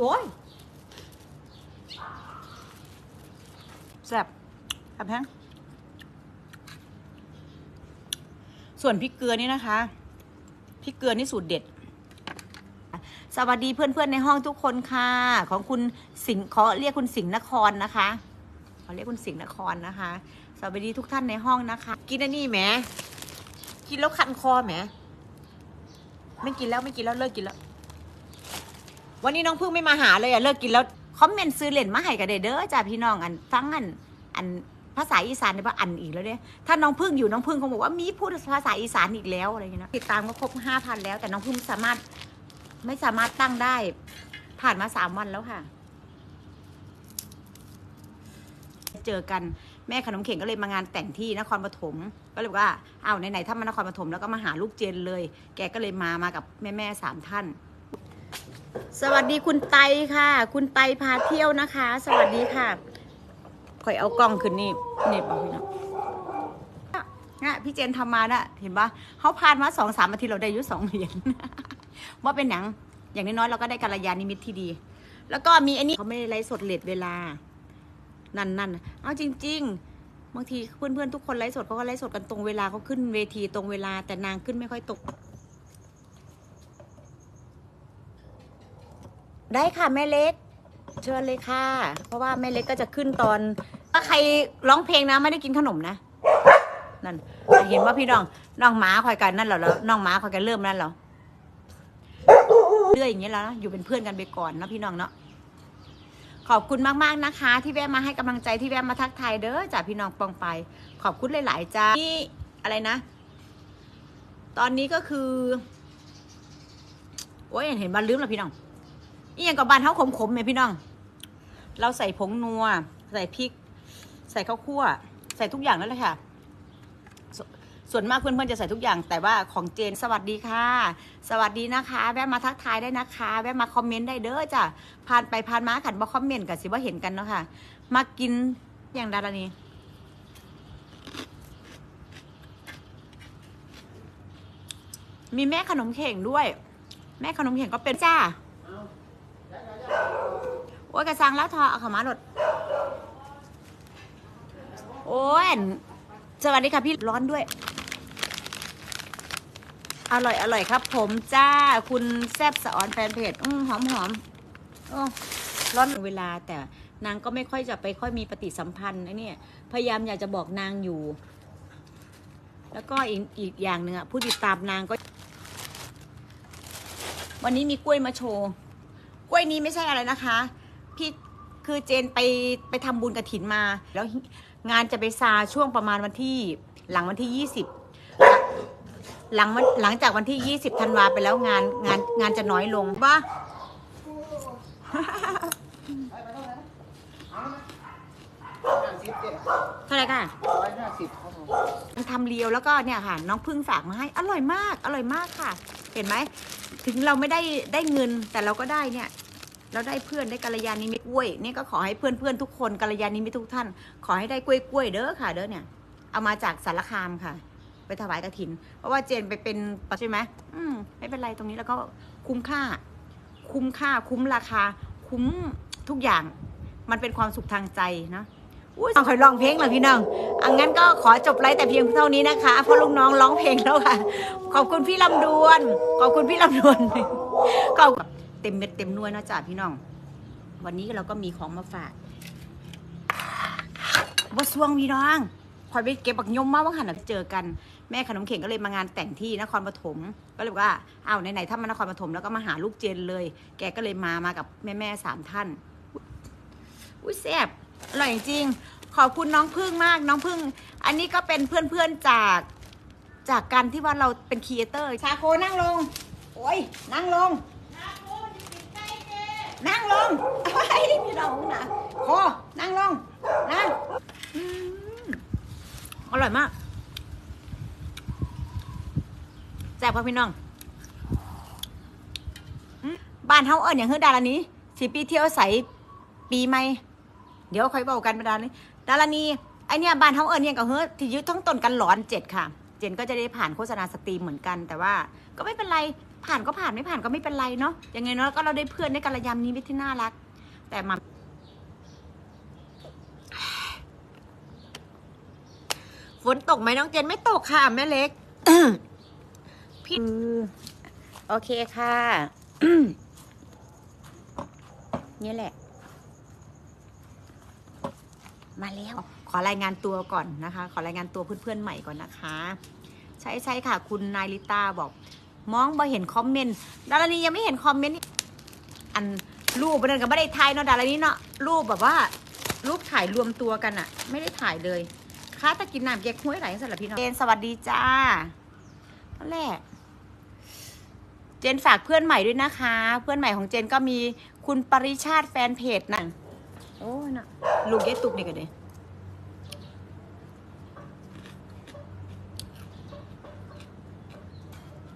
โอ้ยแซ่บแซ่บแห้งส่วนพริกเกลือนี่นะคะพริกเกลือนี่สูตรเด็ด สวัสดีเพื่อนๆในห้องทุกคนค่ะ ของคุณสิงห์ขอเรียกคุณสิงห์นครนะคะขอเรียกคุณสิงห์นครนะคะ สวัสดีทุกท่านในห้องนะคะ กินอันนี้แหมกินแล้วคันคอแหมไม่กินแล้วไม่กินแล้วเลิกกินแล้ว วันนี้น้องพึ่งไม่มาหาเลยอะเลิกกินแล้วคอมเมนต์ซื้อเหรียญมาให้กับเด้อจ้าพี่น้องอันฟังอันอันภาษาอีสานเนี่ยว่าอันอีกแล้วเนี่ยถ้าน้องพึ่งอยู่น้องพึ่งคงบอกว่ามีพูดภาษาอีสานอีกแล้วอะไรอย่างเงี้ยนะติดตามก็ครบห้าพันแล้ว แต่น้องพึ่งสามารถไม่สามารถตั้งได้ ผ่านมาสามวันแล้วค่ะ เจอกันแม่ขนมเข่งก็เลยมางานแต่งที่นครปฐมก็เลยบอกว่าอ้าวไหนๆถ้ามานครปฐมแล้วก็มาหาลูกเจนเลย แกก็เลยมามากับแม่แม่ๆสามท่าน สวัสดีคุณไตค่ะ คุณไตพาเที่ยวนะคะ สวัสดีค่ะคอยเอากล้องขึ้นนี่นี่บอกพี่น้องน่ะพี่เจนทำมานะเห็นปะเขาผ่านมาสองสามอาทิตย์เราได้ยุสองเหรียญว่าเป็นหนัง อย่างน้อยๆเราก็ได้กัลยาณมิตรที่ดี แล้วก็มีอันนี้เขาไม่ได้ไลฟ์สดเลทเวลา นั่นนั่นเอาจริง ๆ บางทีเพื่อนๆทุกคนไลฟ์สดเขาก็ไลฟ์สดกันตรงเวลาเขาขึ้นเวทีตรงเวลา แต่นางขึ้นไม่ค่อยตก ได้ค่ะแม่เล็ก เชิญเลยค่ะ เพราะว่าแม่เล็กก็จะขึ้นตอน ถ้าใครร้องเพลงนะไม่ได้กินขนมนะนั่นเห็นว่าพี่น้องน้องหมาคอยกันนั่นเหรอแล้วน้องหมาคอยกันเริ่มนั่นเหรอเรื่อยอย่างเงี้ยแล้วนะอยู่เป็นเพื่อนกันไปก่อนนะพี่น้องเนาะขอบคุณมากๆนะคะ ที่แวะมาให้กำลังใจที่แวะมาทักทายเด้อจากพี่น้องปองไป ขอบคุณหลาย ๆ จ้านี่อะไรนะ ตอนนี้ก็คือโอ้ยเห็นบ้านลืมแล้วพี่น้อง อีอย่างกับบ้านเท้าขมๆเนี่พี่น้อง เราใส่ผงนัว ใส่พริก ใส่ข้าวคั่ว ใส่ทุกอย่างนั่นแหละค่ะสส่วนมากเพื่อนๆจะใส่ทุกอย่าง แต่ว่าของเจนสวัสดีค่ะ สวัสดีนะคะ แวะมาทักทายได้นะคะ แวะมาคอมเมนต์ได้เด้อจ้ะผ่านไปผ่านมาขันบ่คอมเมนต์กันสิว่าเห็นกันเนาะค่ะ มากินอย่างดารานีมีแม่ขนมเข่งด้วย แม่ขนมเข่งก็เป็นจ้า โอ้ยกระซังแล้วทอเอาขามาหลด โอ้ยสวัสดีค่ะพี่ร้อนด้วย อร่อยอร่อยครับ ผมจ้าคุณแซบสะออนแฟนเพจอืมหอมหอมโอ้ร้อนเวลาแต่นางก็ไม่ค่อยจะไปค่อยมีปฏิสัมพันธ์ไอ้เนี่ยพยายามอยากจะบอกนางอยู่ แล้วก็อีกอีกอย่างหนึ่งอะผู้ติดตามนางก็ วันนี้มีกล้วยมาโชว์ กล้วยนี้ไม่ใช่อะไรนะคะ พี่คือเจนไปไปทำบุญกระถินมา แล้วงานจะไปซาช่วงประมาณวันที่หลังวันที่ยี่สิบหลังวันหลังจากวันที่ยี่สิบธันวาไปแล้วงานงานงานจะน้อยลงป่ะ ห้าสิบเจ็ดเท่าไหร่ค่ะ ร้อยห้าสิบครับผมมันทำเรียวแล้วก็เนี่ยค่ะ น้องพึ่งฝากมาให้ อร่อยมาก อร่อยมากค่ะ เห็นไหม ถึงเราไม่ได้ได้เงินแต่เราก็ได้เนี่ย เราได้เพื่อนได้กัลยาณมิตรกล้วยนี่ก็ขอให้เพื่อนเพื่อนๆทุกคนกัลยาณมิตรทุกท่าน ขอให้ได้กล้วยกล้วยๆเด้อค่ะ เด้อเนี่ย เอามาจากสารคามค่ะ ไปถวายกระถิน เพราะว่าเจนไปเป็นใช่ไหมอืมไม่เป็นไรตรงนี้แล้วก็คุ้มค่า คุ้มค่าคุ้มราคา คุ้มทุกอย่าง มันเป็นความสุขทางใจนะ อุ้ยต้องคอยร้องเพลงเหรอพี่น้องอังั้นก็ขอจบไลฟ์แต่เพียงเท่านี้นะคะ เพราะลูกน้องร้องเพลงแล้วค่ะ ขอบคุณพี่ลำดวน ขอบคุณพี่ลำดวนขอบเต็มเม็ดเต็มหน่วยนะจ้าพี่น้อง วันนี้เราก็มีของมาฝากบ่สวงพี่น้องคอยไปเก็บบักยมมาว่าหันเจอกัน แม่ขนมเข่งก็เลยมางานแต่งที่นครปฐม ก็เลยว่า อ้าวไหนๆถ้ามานครปฐมแล้วก็มาหาลูกเจนเลย แกก็เลยมามากับแม่แม่ๆสามท่าน อุ้ยแซ่บ อร่อยจริง ขอบคุณน้องพึ่งมากน้องพึ่ง อันนี้ก็เป็นเพื่อนๆจากจากการที่ว่าเราเป็นครีเอเตอร์ชาโคนั่งลง โอ้ยนั่งลง นั่งลงไอ้ยพี่น้องนะโคนั่งลงนั่งอืมอร่อยมากแซ่บพ่อพี่น้องบ้านเฮาเอิญอย่างเฮือดารานี้สิปีเที่ยวใสปีใหม่ เดี๋ยวค่อยบอกกันดารานี้ดารณีไอเนี่ยบ้านเฮาเอิญย่างกับเฮือที่ยึดทั้งต้นกันหลอนเจ็ดค่ะ เจนก็จะได้ผ่านโฆษณาสตรีมเหมือนกัน แต่ว่าก็ไม่เป็นไรผ่านก็ผ่านไม่ผ่านก็ไม่เป็นไรเนาะยังไงเนาะก็เราได้เพื่อนได้กัลยาณมิตรที่น่ารัก แต่มาฝนตกไหมน้องเจนไม่ตกค่ะแม่เล็กพี่โอเคค่ะนี่แหละ มาแล้ว ขอรายงานตัวก่อนนะคะ ขอรายงานตัวเพื่อนๆใหม่ก่อนนะคะ ใช่ใช่ค่ะ คุณนายลิตาบอก มองบ่เห็นคอมเมนต์ดารณียังไม่เห็นคอมเมนต์อันรูปนั่นก็ไม่ได้ถ่ายเนาะดารณีเนาะรูปแบบว่า รูปถ่ายรวมตัวกันอะไม่ได้ถ่ายเลยค้าตะกินน้ำแยกห้วยไหลสำหรับพี่น้องเจนสวัสดีจ้านั่นแหละเจนฝากเพื่อนใหม่ด้วยนะคะ เพื่อนใหม่ของเจนก็มีคุณปริชาติแฟนเพจนั่น โอ้ยน่ะลูกเยตุกนี่กันเด้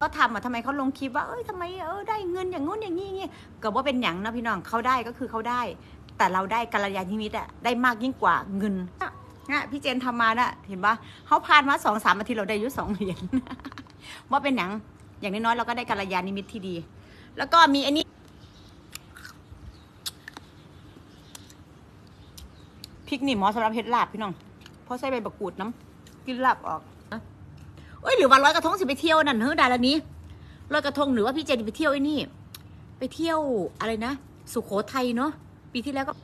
ก็ทำอะทำไมเขาลงคลิปว่า เอ้ยทำไมเออได้เงินอย่างงู้นอย่างนี้อย่างงี้ก็ว่าเป็นอย่างนะพี่น้องเขาได้ก็คือเขาได้ แต่เราได้กัลยาณมิตรอะได้มากยิ่งกว่าเงินนะพี่เจนทำมาน่ะเห็นปะเขาผ่านมาสองสามนาทีเราได้ยุสองเหรียญว่าเป็นอย่างอย่างน้อยๆเราก็ได้กัลยาณมิตรที่ดี แล้วก็มีอันนี้ พริกนี่หมอสำหรับเฮ็ดลาบพี่น้องเพราะใส่ใบบักกูดน้ำกินลาบออกเอ้ยหรือว่าร้อยกระทงสิไปเที่ยวนั่นเฮ้ยดารานี้ร้อยกระทงหรือว่าพี่เจนไปเที่ยวไอ้นี่ ไปเที่ยวอะไรนะ สุโขทัยเนาะปีที่แล้วก็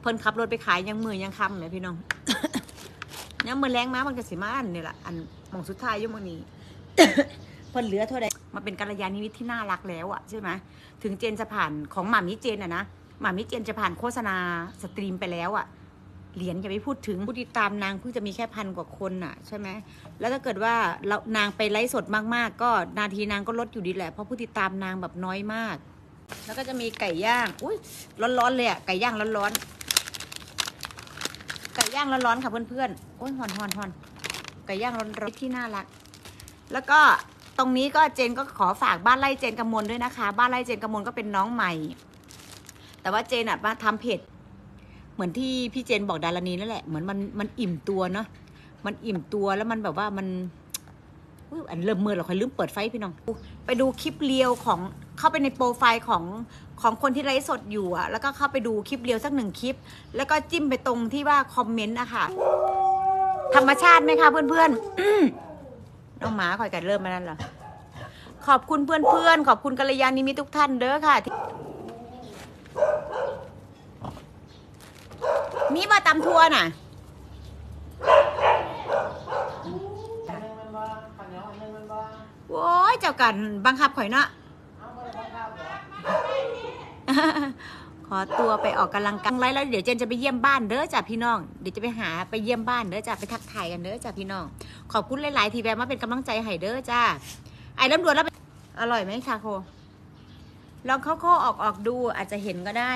เพิ่นขับรถไปขายยังมือยังคำเนี่ยพี่น้องยังมือแรงมามันก็สิมาอันนี่แหละอันมองสุดท้ายยุ่มือนี้เพิ่นเหลือเท่าใดมาเป็นกัลยาณมิตรที่น่ารักแล้วอะใช่ไหมถึงเจนจะผ่านของหมามิเจนอะนะหมามิเจนจะผ่านโฆษณาสตรีมไปแล้วอะ เหรียญอย่าไปพูดถึงผู้ติดตามนางเพิ่งจะมีแค่พันกว่าคนอะใช่ไหมแล้วถ้าเกิดว่าเรานางไปไลฟ์สดมากๆ ก็นาทีนางก็ลดอยู่ดีแหละเพราะผู้ติดตามนางแบบน้อยมาก แล้วก็จะมีไก่ย่างอุ้ยร้อนๆเลยอะไก่ย่างร้อนๆไก่ย่างร้อนๆค่ะเพื่อนๆโอ้ยหอนหอนหอนไก่ย่างร้อนๆที่น่ารัก แล้วก็ตรงนี้ก็เจนก็ขอฝากบ้านไร่เจนกำมลด้วยนะคะ บ้านไร่เจนกำมลก็เป็นน้องใหม่ แต่ว่าเจนอะมาทำเพจ เหมือนที่พี่เจนบอกดารณีนั่นแหละเหมือนมันมันอิ่มตัวเนาะมันอิ่มตัวแล้วมันแบบว่ามันอันเริ่มมือเราค่อยลืมเปิดไฟพี่น้อง ไปดูคลิปเรียวของเข้าไปในโปรไฟล์ของของคนที่ไลฟ์สดอยู่อะแล้วก็เข้าไปดูคลิปเรียวสักหนึ่งคลิป แล้วก็จิ้มไปตรงที่ว่าคอมเมนต์อะค่ะ ธรรมชาติไหมคะเพื่อนๆน้องหมาคอยกันเริ่มมานั่นเหรอขอบคุณเพื่อนๆขอบคุณกัลยาณมิตรทุกท่านเด้อค่ะที่ มีมาตำทัวน่ะว้าวเหนียวอันหนึงมันบ่โว้ยเจ้ากันบังคับข่อยเนาะขอตัวไปออกกำลังกายแล้วเดี๋ยวเจนจะไปเยี่ยมบ้านเด้อจ้ะพี่น้อง เดี๋ยวจะไปหาไปเยี่ยมบ้านเด้อจ้ะไปทักทายกันเด้อจ้ะพี่น้อง ขอบคุณหลาย ๆ ทีแวะมาเป็นกำลังใจให้เด้อจ้าไอ้ลำดวนแล้วเป็นอร่อยไหมชาโคลองเข้าข้อออกออกดูอาจจะเห็นก็ได้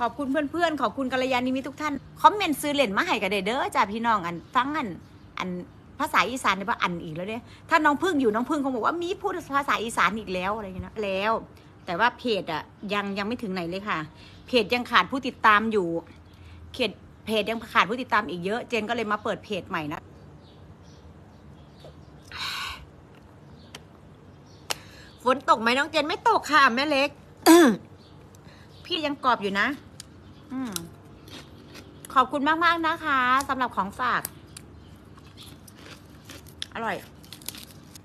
ขอบคุณเพื่อนๆ ขอบคุณกัลยาณมิตรทุกท่าน คอมเมนต์ซื้อเหรียญมาให้กันเด้อเด้อจ้าพี่น้องอันฟังอันอันภาษาอีสานเนี่ยว่าอันอีกแล้วเนี่ยถ้าน้องพึ่งอยู่น้องพึ่งคงบอกว่ามีพูดภาษาอีสานอีกแล้วอะไรอย่างเงี้ยนะแล้ว แต่ว่าเพจอะยังยังไม่ถึงไหนเลยค่ะ เพจยังขาดผู้ติดตามอยู่เพจเพจยังขาดผู้ติดตามอีกเยอะ เจนก็เลยมาเปิดเพจใหม่นะฝนตกไหมน้องเจนไม่ตกค่ะแม่เล็ก พี่ยังกรอบอยู่นะ ขอบคุณมากๆนะคะสำหรับของฝาก อร่อย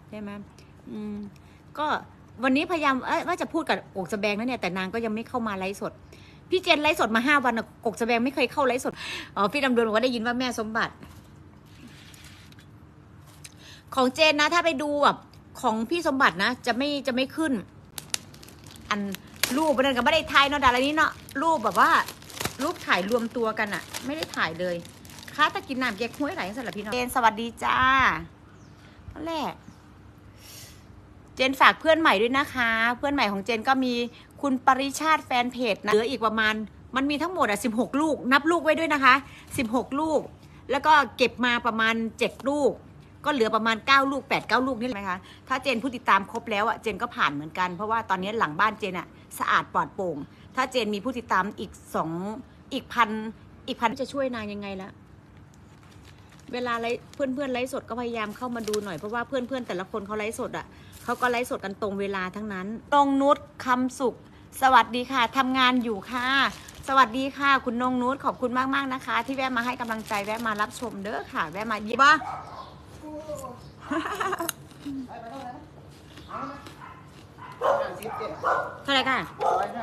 ใช่ไหมอืม ก็วันนี้พยายามเอ้ยว่าจะพูดกับกกสะแบงนะเนี่ยแต่นางก็ยังไม่เข้ามาไลฟ์สด พี่เจนไลฟ์สดมาห้าวันนะกกสะแบงไม่เคยเข้าไลฟ์สดอ๋อพี่ดำดวนบอกว่าได้ยินว่าแม่สมบัติ ของเจนนะ ถ้าไปดูแบบของพี่สมบัตินะจะไม่จะไม่ขึ้น อันรูปนั่นก็ไม่ได้ถ่ายเนาะดารานี้เนาะรูปแบบว่า รูปถ่ายรวมตัวกันอะไม่ได้ถ่ายเลยค้าตะกินน้ำแยกห้วยไหลสำหรับพี่น้องเจนสวัสดีจ้านั่นแหละเจนฝากเพื่อนใหม่ด้วยนะคะ เพื่อนใหม่ของเจนก็มีคุณปริชาติแฟนเพจนะเหลืออีกประมาณมันมีทั้งหมดอะสิบหกลูก นับลูกไว้ด้วยนะคะสิบหกลูก แล้วก็เก็บมาประมาณเจ็ดลูก ก็เหลือประมาณ9ลูก8 9ลูกนี่แหละไหมคะถ้าเจนผู้ติดตามครบแล้วอะเจนก็ผ่านเหมือนกันเพราะว่าตอนนี้หลังบ้านเจนอะสะอาดปลอดโปร่ง ถ้าเจนมีผู้ติดตามอีกสองอีกพันอีกพันจะช่วยนางยังไงละเวลาไลฟ์เพื่อนเพื่อนๆไลฟ์สดก็พยายามเข้ามาดูหน่อยเพราะว่าเพื่อนเพื่อนๆแต่ละคนเขาไลฟ์สดอะเขาก็ไลฟ์สดกันตรงเวลาทั้งนั้นนงนุชคำสุข สวัสดีค่ะทำงานอยู่ค่ะ สวัสดีค่ะ คุณนงนุชขอบคุณมากๆนะคะ ที่แวะมาให้กำลังใจแวะมารับชมเด้อค่ะ แวะมาเยี่ยมบ้าไปไปเท่าไหร่นะเอาไหมห้าสิบเจ็ดเท่าไหร่ค่ะร้อยห้า